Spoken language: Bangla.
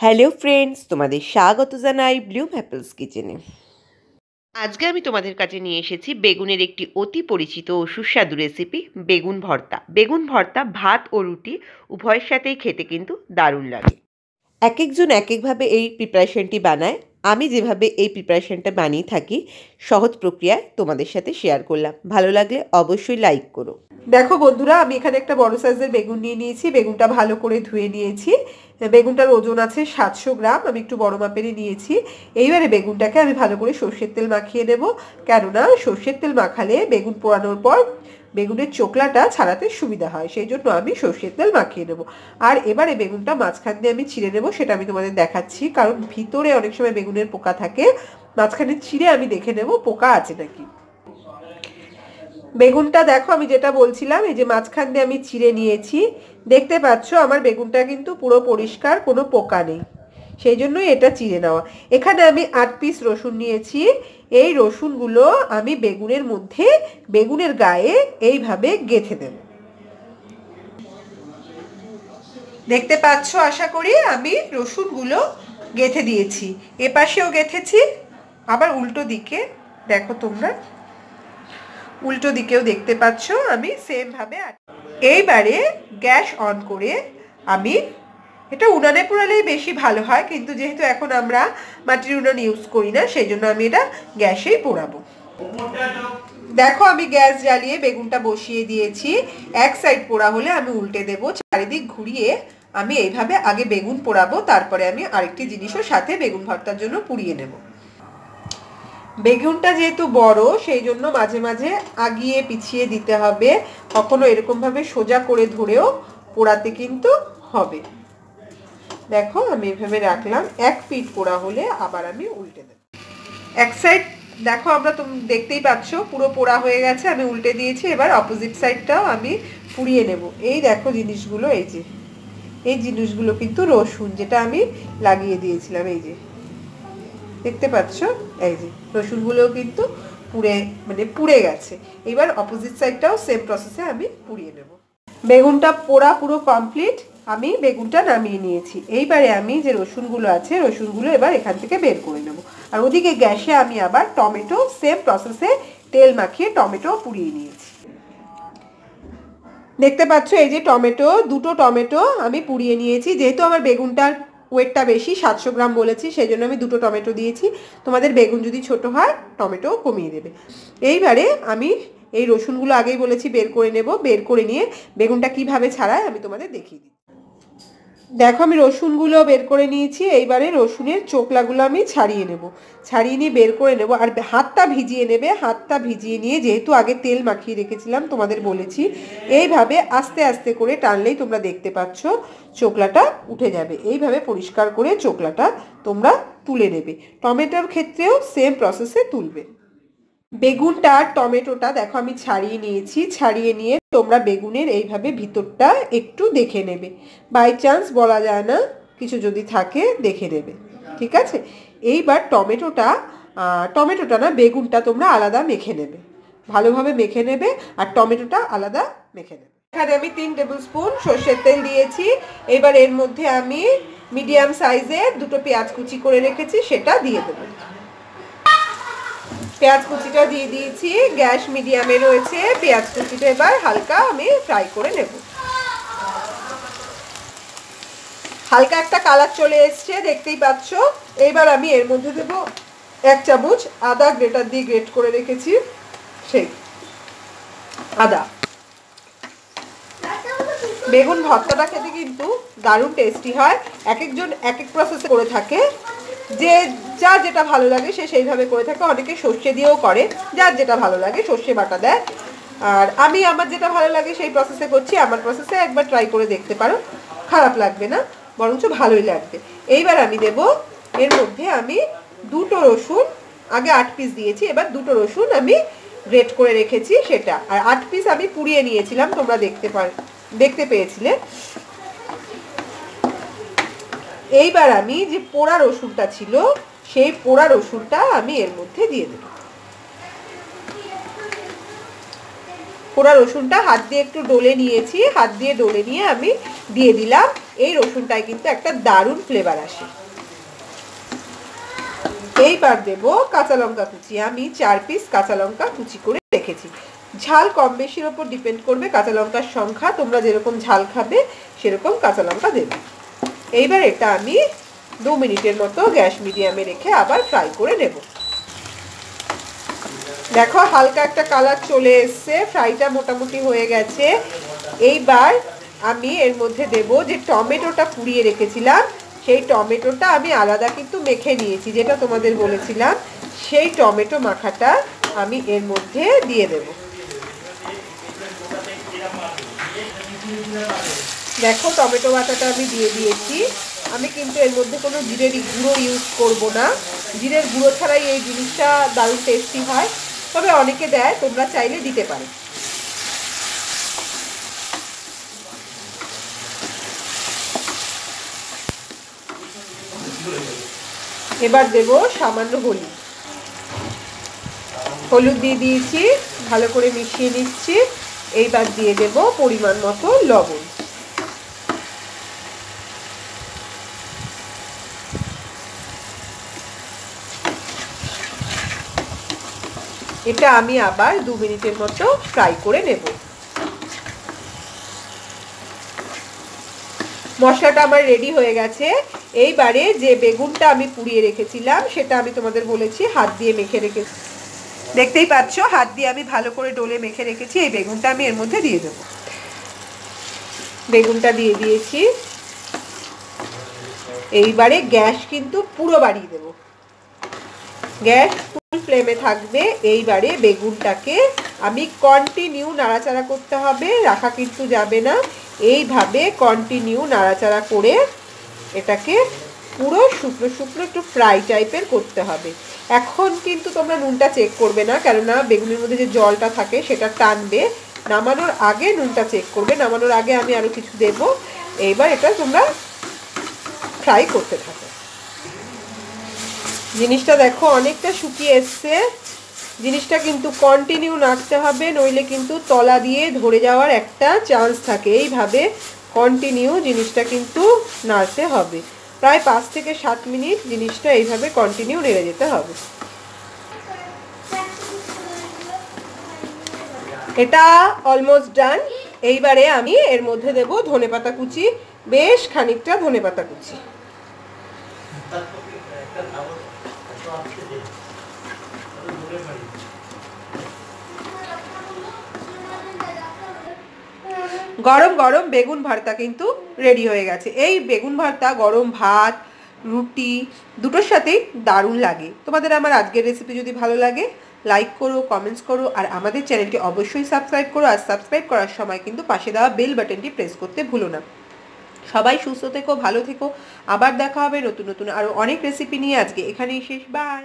হ্যালো ফ্রেন্ডস তোমাদের স্বাগত জানাই ব্লু অ্যাপেলস কিচেনে আজকে আমি তোমাদের কাছে নিয়ে এসেছি বেগুনের একটি অতি পরিচিত ও সুস্বাদু রেসিপি বেগুন ভর্তা। বেগুন ভর্তা ভাত ও রুটি উভয়ের সাথেই খেতে কিন্তু দারুণ লাগে। এক একজন এক একভাবে এই প্রিপারেশনটি বানায়। আমি যেভাবে এই প্রিপারেশনটা বানিয়ে থাকি, সহজ প্রক্রিয়ায় তোমাদের সাথে শেয়ার করলাম। ভালো লাগলে অবশ্যই লাইক করো। দেখো বন্ধুরা, আমি এখানে একটা বড় সাইজের বেগুন নিয়ে নিয়েছি। বেগুনটা ভালো করে ধুয়ে নিয়েছি। বেগুনটার ওজন আছে সাতশো গ্রাম। আমি একটু বড় মাপেরই নিয়েছি। এইবারে বেগুনটাকে আমি ভালো করে সর্ষের তেল মাখিয়ে নেব। কেননা সর্ষের তেল মাখালে বেগুন পোড়ানোর পর বেগুনের চোকলাটা ছাড়াতে সুবিধা হয়, সেই জন্য আমি সর্ষের তেল মাখিয়ে নেব। আর এবারে বেগুনটা মাঝখান দিয়ে আমি ছিঁড়ে নেব, সেটা আমি তোমাদের দেখাচ্ছি, কারণ ভিতরে অনেক সময় বেগুনের পোকা থাকে, মাঝখানে ছিঁড়ে আমি দেখে নেব, পোকা আছে নাকি। বেগুনটা দেখো, আমি যেটা বলছিলাম, এই যে মাঝখান দিয়ে আমি চিড়ে নিয়েছি, দেখতে পাচ্ছ, আমার বেগুনটা কিন্তু পুরো পরিষ্কার, কোনো পোকা নেই। সেই জন্যই এটা চিড়ে নেওয়া। এখানে আমি আট পিস রসুন নিয়েছি। এই রসুনগুলো আমি বেগুনের মধ্যে, বেগুনের গায়ে এইভাবে গেথে দেব। দেখতে পাচ্ছ, আশা করি আমি রসুনগুলো গেথে দিয়েছি। এপাশেও গেথেছি। আবার উল্টো দিকে, দেখো তোমরা, উল্টো দিকেও দেখতে পাচ্ছ, আমি সেমভাবে এইবারে গ্যাস অন করে আমি এটা উনানে পোড়ালেই বেশি ভালো হয়, কিন্তু যেহেতু এখন আমরা মাটির উনান ইউজ করি না, সেই জন্য আমি এটা গ্যাসেই পোড়াবো। দেখো আমি গ্যাস জ্বালিয়ে বেগুনটা বসিয়ে দিয়েছি, এক সাইড পোড়া হলে আমি উল্টে দেব, চারিদিক ঘুরিয়ে আমি এইভাবে আগে বেগুন পোড়াবো, তারপরে আমি আরেকটি জিনিসও সাথে বেগুন ভর্তার জন্য পুড়িয়ে নেব। বেগুনটা যেহেতু বড়, সেই জন্য মাঝে মাঝে আগিয়ে পিছিয়ে দিতে হবে, কখনো এরকমভাবে সোজা করে ধরেও পোড়াতে কিন্তু হবে। দেখো, আমি এভাবে রাখলাম। এক পিট পোড়া হলে আবার আমি উল্টে দেব। এক সাইড দেখো আমরা তুমি দেখতেই পাচ্ছ, পুরো পোড়া হয়ে গেছে, আমি উল্টে দিয়েছি। এবার অপোজিট সাইডটাও আমি পুড়িয়ে নেব। এই দেখো জিনিসগুলো, এই যে। এই জিনিসগুলো কিন্তু রসুন, যেটা আমি লাগিয়ে দিয়েছিলাম, এই যে। দেখতে পাচ্ছ? এই যে, রসুনগুলোও কিন্তু পুড়ে মানে পুড়ে গেছে। এবার অপোজিট সাইডটাও সেম প্রসেসে আমি পুড়িয়ে নেব। বেগুনটা পোড়া পুরো কমপ্লিট আমি বেগুনটা নামিয়ে নিয়েছি। এইবারে আমি যে রসুনগুলো আছে, রসুনগুলো এবার এখান থেকে বের করে নেব। আর ওদিকে গ্যাসে আমি আবার টমেটো, সেম প্রসেসে তেল মাখিয়ে টমেটো পুড়িয়ে নিয়েছি। দেখতে পাচ্ছ এই যে টমেটো, দুটো টমেটো আমি পুড়িয়ে নিয়েছি। যেহেতু আমার বেগুনটার ওয়েটটা বেশি, সাতশো গ্রাম বলেছি সেই জন্য আমি দুটো টমেটো দিয়েছি। তোমাদের বেগুন যদি ছোট হয় টমেটো কমিয়ে দেবে। এইবারে আমি এই রসুনগুলো আগেই বলেছি বের করে নেব। বের করে নিয়ে বেগুনটা কীভাবে ছাড়ায় আমি তোমাদের দেখিয়ে দিই দেখো, আমি রসুনগুলো বের করে নিয়েছি, এইবারে রসুনের চোকলাগুলো আমি ছাড়িয়ে নেব। ছাড়িয়ে নিয়ে বের করে নেব। আর হাতটা ভিজিয়ে নেবে, হাতটা ভিজিয়ে নিয়ে যেহেতু আগে তেল মাখিয়ে রেখেছিলাম, তোমাদের বলেছি, এইভাবে আস্তে আস্তে করে টানলেই তোমরা দেখতে পাচ্ছ চোকলাটা উঠে যাবে। এইভাবে পরিষ্কার করে চোকলাটা তোমরা তুলে নেবে। টমেটোর ক্ষেত্রেও সেম প্রসেসে তুলবে। বেগুনটা আর টমেটোটা দেখো, আমি ছাড়িয়ে নিয়েছি। ছাড়িয়ে নিয়ে তোমরা বেগুনের এইভাবে ভিতরটা একটু দেখে নেবে। বাই চান্স বলা যায় না, কিছু যদি থাকে দেখে নেবে। ঠিক আছে? এইবার টমেটোটা টমেটোটা না, বেগুনটা তোমরা আলাদা মেখে নেবে। ভালোভাবে মেখে নেবে আর টমেটোটা আলাদা মেখে নেবে। এখানে আমি তিন টেবিল স্পুন সর্ষের তেল দিয়েছি। এবার এর মধ্যে আমি মিডিয়াম সাইজের দুটো পেঁয়াজ কুচি করে রেখেছি, সেটা দিয়ে দেবো। পেঁয়াজ কুচিটা দিয়ে দিয়েছি, গ্যাস মিডিয়ামে রয়েছে, পেঁয়াজ কুচিটা এবার হালকা আমি ফ্রাই করে নেব। হালকা একটা কালার চলে এসছে, দেখতেই পাচ্ছ। এইবার আমি এর মধ্যে দেব এক চামচ আদা গ্রেটার দিয়ে গ্রেট করে রেখেছি, সেই আদা। বেগুন ভর্তাটা খেতে কিন্তু দারুণ টেস্টি হয়। এক একজন এক এক প্রসেসে করে থাকে। যে, যার যেটা ভালো লাগে সে সেইভাবে করে থাকে। অনেকে সর্ষে দিয়েও করে, যার যেটা ভালো লাগে সর্ষে বাটা দেয়। আর আমি আমার যেটা ভালো লাগে সেই প্রসেসে করছি, আমার প্রসেসে একবার ট্রাই করে দেখতে পারো। খারাপ লাগবে না, বরঞ্চ ভালোই লাগবে। এইবার আমি দেব, এর মধ্যে আমি দুটো রসুন, আগে আট পিস দিয়েছি, এবার দুটো রসুন আমি গ্রেট করে রেখেছি সেটা। আর আট পিস আমি পুড়িয়ে নিয়েছিলাম, তোমরা দেখতে পার, দেখতে পেয়েছিলে। এইবার আমি যে পোড়া রসুনটা ছিল, সেই পোড়া রসুনটা আমি এর মধ্যে দিয়ে দেব। পোড়া রসুনটা হাত দিয়ে একটু ডলে নিয়েছি, হাত দিয়ে ডলে নিয়ে আমি দিয়ে দিলাম। এই রসুনটায় কিন্তু একটা দারুণ ফ্লেভার আসে। এইবার দেব কাঁচা লঙ্কা কুচি। আমি চার পিস কাঁচা লঙ্কা কুচি করে রেখেছি। ঝাল কম বেশির ওপর ডিপেন্ড করবে কাঁচা লঙ্কার সংখ্যা। তোমরা যেরকম ঝাল খাবে, সেরকম কাঁচা লঙ্কা দেবে। এইবার এটা আমি দু মিনিটের মতো গ্যাস মিডিয়ামে রেখে আবার ফ্রাই করে নেব। দেখো হালকা একটা কালার চলে এসছে ফ্রাইটা মোটামুটি হয়ে গেছে। এইবার আমি এর মধ্যে দেব যে টমেটোটা পুড়িয়ে রেখেছিলাম, সেই টমেটোটা আমি আলাদা কিন্তু মেখে নিয়েছি, যেটা তোমাদের বলেছিলাম। সেই টমেটো মাখাটা আমি এর মধ্যে দিয়ে দেব। দেখো, টমেটো বাটাটা আমি দিয়ে দিয়েছি। আমি কিন্তু এর মধ্যে কোনো জিরের গুঁড়ো ইউজ করব না। জিরের গুঁড়ো ছাড়াই এই জিনিসটা দারুণ টেস্টি হয়। তবে অনেকে দেয়, তোমরা চাইলে দিতে পারো। এবার দেব সামান্য হলুদ। হলুদ দিয়ে দিয়েছি, ভালো করে মিশিয়ে নিচ্ছি। এইবার দিয়ে দেব পরিমাণ মতো লবণ। এটা আমি আবার দু মিনিটের মতো ফ্রাই করে নেব। মশলাটা আমার রেডি হয়ে গেছে। এইবারে যে বেগুনটা আমি পুড়িয়ে রেখেছিলাম, সেটা আমি তোমাদের বলেছি, হাত দিয়ে মেখে রেখেছি। দেখতেই পাচ্ছ, হাত দিয়ে আমি ভালো করে ডোলে মেখে রেখেছি, এই বেগুনটা আমি এর মধ্যে দিয়ে দেবো। বেগুনটা দিয়ে দিয়েছি। এইবারে গ্যাস কিন্তু পুরো বাড়িয়ে দেব। গ্যাস ফ্লেমে থাকবে, এইবারে বেগুনটাকে আমি কন্টিনিউ নাড়াচাড়া করতে হবে, রাখা কিন্তু যাবে না। এইভাবে কন্টিনিউ নাড়াচাড়া করে এটাকে পুরো শুকনো শুকনো একটু ফ্রাই টাইপের করতে হবে। এখন কিন্তু তোমরা নুনটা চেক করবে না, কেননা বেগুনের মধ্যে যে জলটা থাকে সেটা টানবে। নামানোর আগে নুনটা চেক করবে, নামানোর আগে আমি আরও কিছু দেব। এইবার এটা তোমরা ফ্রাই করতে থাকো। জিনিসটা দেখো, অনেকটা শুকিয়ে এসছে। জিনিসটা কিন্তু কন্টিনিউ নাড়তে হবে, নইলে কিন্তু তলা দিয়ে ধরে যাওয়ার একটা চান্স থাকে। এইভাবে কন্টিনিউ জিনিসটা কিন্তু নাড়তে হবে। প্রায় পাঁচ থেকে সাত মিনিট জিনিসটা এইভাবে কন্টিনিউ নেড়ে যেতে হবে। এটা অলমোস্ট ডান এইবারে আমি এর মধ্যে দেব ধনেপাতা কুচি, বেশ খানিকটা ধনেপাতা কুচি। গরম গরম বেগুন ভর্তা কিন্তু রেডি হয়ে গেছে। এই বেগুন ভর্তা, গরম ভাত, রুটি দুটোর সাথেই দারুণ লাগে। তোমাদের আমার আজকের রেসিপি যদি ভালো লাগে লাইক করো কমেন্টস করো, আর আমাদের চ্যানেলটি অবশ্যই সাবস্ক্রাইব করো, আর সাবস্ক্রাইব করার সময় কিন্তু পাশে দেওয়া বেল বাটনটি প্রেস করতে ভুলো না। সবাই সুস্থ থেকো, ভালো থেকো। আবার দেখা হবে নতুন নতুন আরও অনেক রেসিপি নিয়ে আজকে। এখানেই শেষ বাই